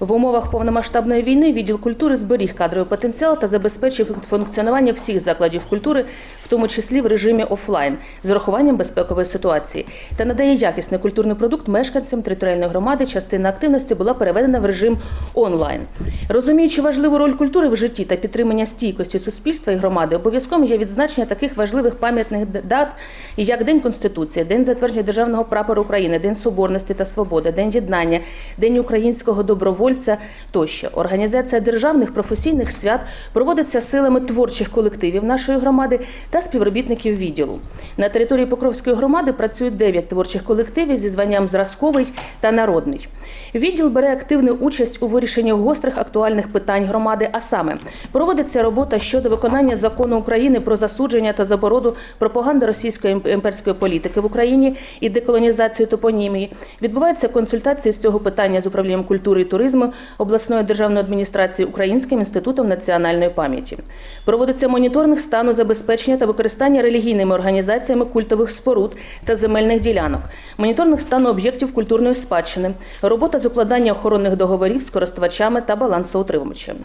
В умовах повномасштабної війни відділ культури зберіг кадровий потенціал та забезпечив функціонування всіх закладів культури, в тому числі в режимі офлайн, з урахуванням безпекової ситуації, та надає якісний культурний продукт мешканцям територіальної громади. Частина активності була переведена в режим онлайн. Розуміючи важливу роль культури в житті та підтримання стійкості суспільства і громади, обов'язковим є відзначення таких важливих пам'ятних дат, як День Конституції, День затвердження державного прапору України, День Соборності та Свободи, День єднання, День українського добровольця тощо. Організація державних професійних свят проводиться силами творчих колективів нашої громади співробітників відділу. На території Покровської громади працюють 9 творчих колективів зі званням зразковий та народний. Відділ бере активну участь у вирішенні гострих актуальних питань громади, а саме проводиться робота щодо виконання закону України про засудження та заборону пропаганди російської імперської політики в Україні і деколонізацію топонімії. Відбуваються консультації з цього питання з управлінням культури і туризму обласної державної адміністрації Українським інститутом національної пам'яті. Проводиться моніторинг стану забезпечення та використання релігійними організаціями культових споруд та земельних ділянок, моніторинг стану об'єктів культурної спадщини, робота з укладання охоронних договорів з користувачами та балансоутримувачами.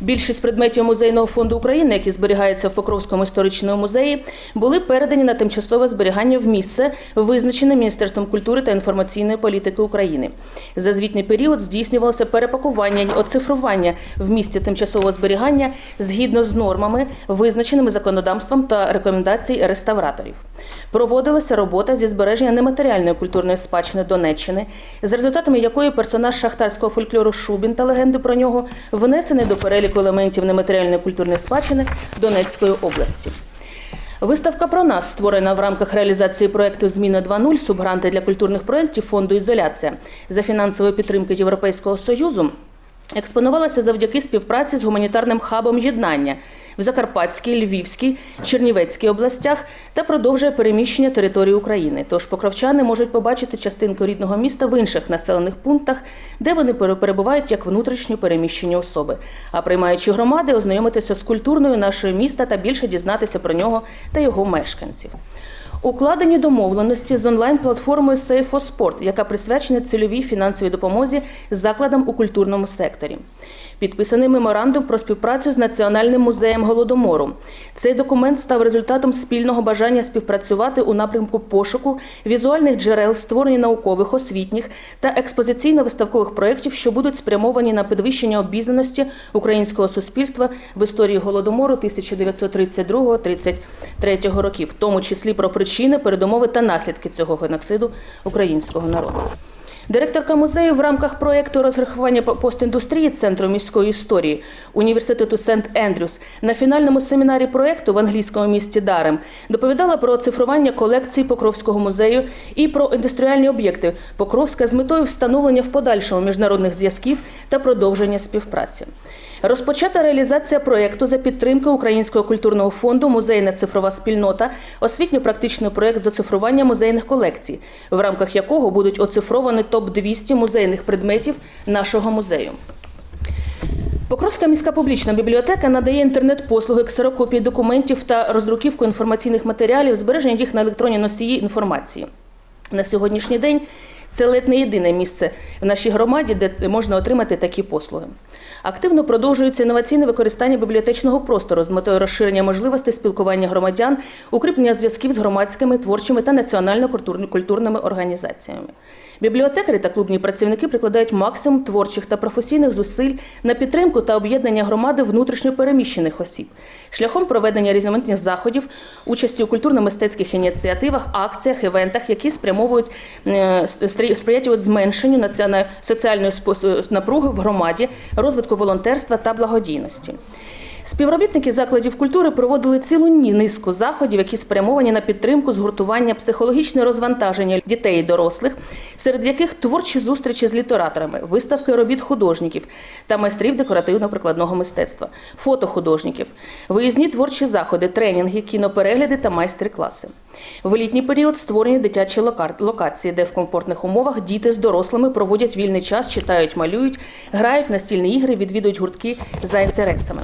Більшість предметів музейного фонду України, які зберігаються в Покровському історичному музеї, були передані на тимчасове зберігання в місце, визначене Міністерством культури та інформаційної політики України. За звітний період здійснювалося перепакування й оцифрування в місці тимчасового зберігання згідно з нормами, визначеними законодавством та рекомендацій реставраторів. Проводилася робота зі збереження нематеріальної культурної спадщини Донеччини, за результатами якої персонаж шахтарського фольклору Шубін та легенди про нього внесений до переліку елементів нематеріальної культурної спадщини Донецької області. Виставка про нас створена в рамках реалізації проекту Зміна 2.0 субгранти для культурних проєктів фонду Ізоляція за фінансової підтримки Європейського союзу. Експонувалася завдяки співпраці з гуманітарним хабом єднання в Закарпатській, Львівській, Чернівецькій областях та продовжує переміщення території України. Тож покровчани можуть побачити частинку рідного міста в інших населених пунктах, де вони перебувають як внутрішньо переміщені особи. А приймаючи громади, ознайомитися з культурною нашої міста та більше дізнатися про нього та його мешканців. Укладені домовленості з онлайн-платформою Сейфоспорт, яка присвячена цільовій фінансовій допомозі закладам у культурному секторі. Підписаний меморандум про співпрацю з Національним музеєм голодомору. Цей документ став результатом спільного бажання співпрацювати у напрямку пошуку візуальних джерел, створення наукових, освітніх та експозиційно-виставкових проєктів, що будуть спрямовані на підвищення обізнаності українського суспільства в історії голодомору 1932-33 років, в тому числі про причини, передумови та наслідки цього геноциду українського народу. Директорка музею в рамках проєкту розрахування по- постіндустрії Центру міської історії університету Сент Ендрюс на фінальному семінарі проєкту в англійському місті Дарем доповідала про цифрування колекцій Покровського музею і про індустріальні об'єкти Покровська з метою встановлення в подальшому міжнародних зв'язків та продовження співпраці. Розпочата реалізація проєкту за підтримки Українського культурного фонду Музейна цифрова спільнота, освітньо-практичний проєкт з оцифрування музейних колекцій, в рамках якого будуть оцифровані топ-200 музейних предметів нашого музею. Покровська міська публічна бібліотека надає інтернет-послуги ксерокопії документів та роздруківку інформаційних матеріалів, збереження їх на електронні носії інформації. На сьогоднішній день це ледь не єдине місце в нашій громаді, де можна отримати такі послуги. Активно продовжується інноваційне використання бібліотечного простору з метою розширення можливостей спілкування громадян, укріплення зв'язків з громадськими, творчими та національно-культурними організаціями. Бібліотекарі та клубні працівники прикладають максимум творчих та професійних зусиль на підтримку та об'єднання громади внутрішньо переміщених осіб шляхом проведення різноманітних заходів, участі у культурно-мистецьких ініціативах, акціях, івентах, які спрямовують е, спри- зменшенню націона- соціальної напруги в громаді, розвитку волонтерства та благодійності. Співробітники закладів культури проводили цілу низку заходів, які спрямовані на підтримку згуртування психологічне розвантаження дітей і дорослих, серед яких творчі зустрічі з літераторами, виставки робіт художників та майстрів декоративно-прикладного мистецтва, фотохудожників, виїзні творчі заходи, тренінги, кіноперегляди та майстер-класи. В літній період створені дитячі локації, де в комфортних умовах діти з дорослими проводять вільний час, читають, малюють, грають настільні ігри, відвідують гуртки за інтересами.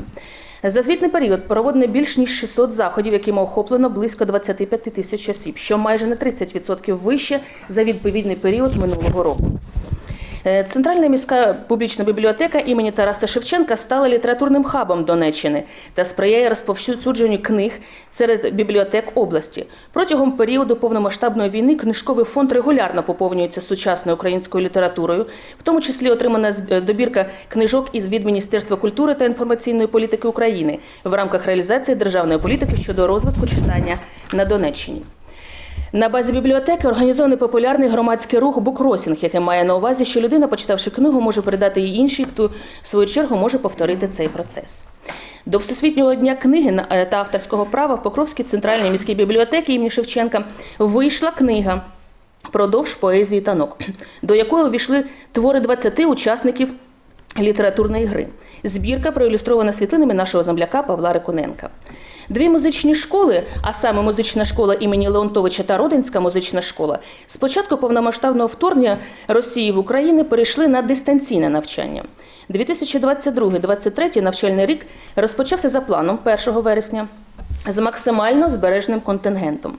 За звітний період проводено більш ніж 600 заходів, якими охоплено близько 25 тисяч осіб, що майже на 30% вище за відповідний період минулого року. Е, Центральна міська публічна бібліотека імені Тараса Шевченка стала літературним хабом Донеччини та сприяє розповсюдженню книг серед бібліотек області. Протягом періоду повномасштабної війни книжковий фонд регулярно поповнюється сучасною українською літературою, в тому числі отримана е, добірка книжок із від Міністерства культури та інформаційної політики України в рамках реалізації державної політики щодо розвитку читання на Донеччині. На базі бібліотеки організований популярний громадський рух букросінг, який має на увазі, що людина, почитавши книгу, може передати її іншій, хто в свою чергу може повторити цей процес. До Всесвітнього дня книги е, та авторського права в Покровській центральній міській бібліотеці імені Шевченка вийшла книга Продовж поезії танок, до якої увійшли твори 20 учасників літературної гри. Збірка проілюстрована світлинами нашого земляка Павла Рикуненка. Дві музичні школи, а саме музична школа імені Леонтовича та Родинська музична школа, з початку повномасштабного вторгнення Росії в Україну перейшли на дистанційне навчання. 2022-2023 навчальний рік розпочався за планом 1 вересня з максимально збережним контингентом.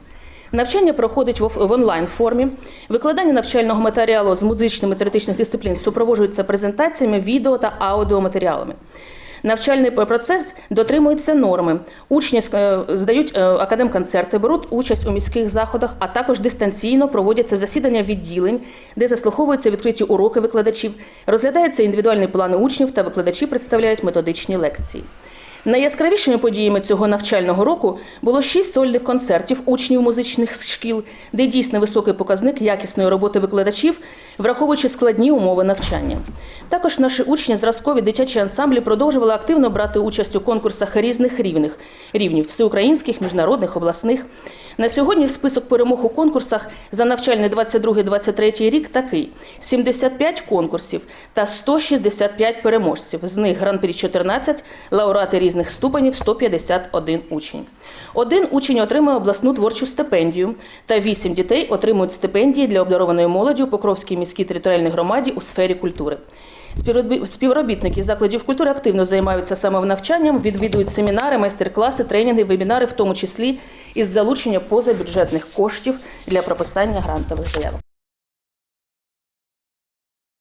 Навчання проходить в онлайн формі. Викладання навчального матеріалу з музичними теоретичних дисциплін супроводжується презентаціями, відео та аудіоматеріалами. Навчальний процес дотримується норми. Учні е, здають е, академконцерти, беруть участь у міських заходах, а також дистанційно проводяться засідання відділень, де заслуховуються відкриті уроки викладачів, розглядаються індивідуальні плани учнів та викладачі представляють методичні лекції. Найяскравішими подіями цього навчального року було шість сольних концертів учнів музичних шкіл, де дійсно високий показник якісної роботи викладачів, враховуючи складні умови навчання. Також наші учні зразкові дитячі ансамблі продовжували активно брати участь у конкурсах різних рівних рівнів всеукраїнських, міжнародних, обласних. На сьогодні список перемог у конкурсах за навчальний 22-23 рік такий: 75 конкурсів та 165 переможців. З них гран-прі 14, лауреати різних ступенів 151 учень. Один учень отримує обласну творчу стипендію, та 8 дітей отримують стипендії для обдарованої молоді у Покровській міській територіальній громаді у сфері культури. Співробі- Співробітники закладів культури активно займаються самовнавчанням, відвідують семінари, майстер-класи, тренінги, вебінари, в тому числі із залучення позабюджетних коштів для прописання грантових заявок.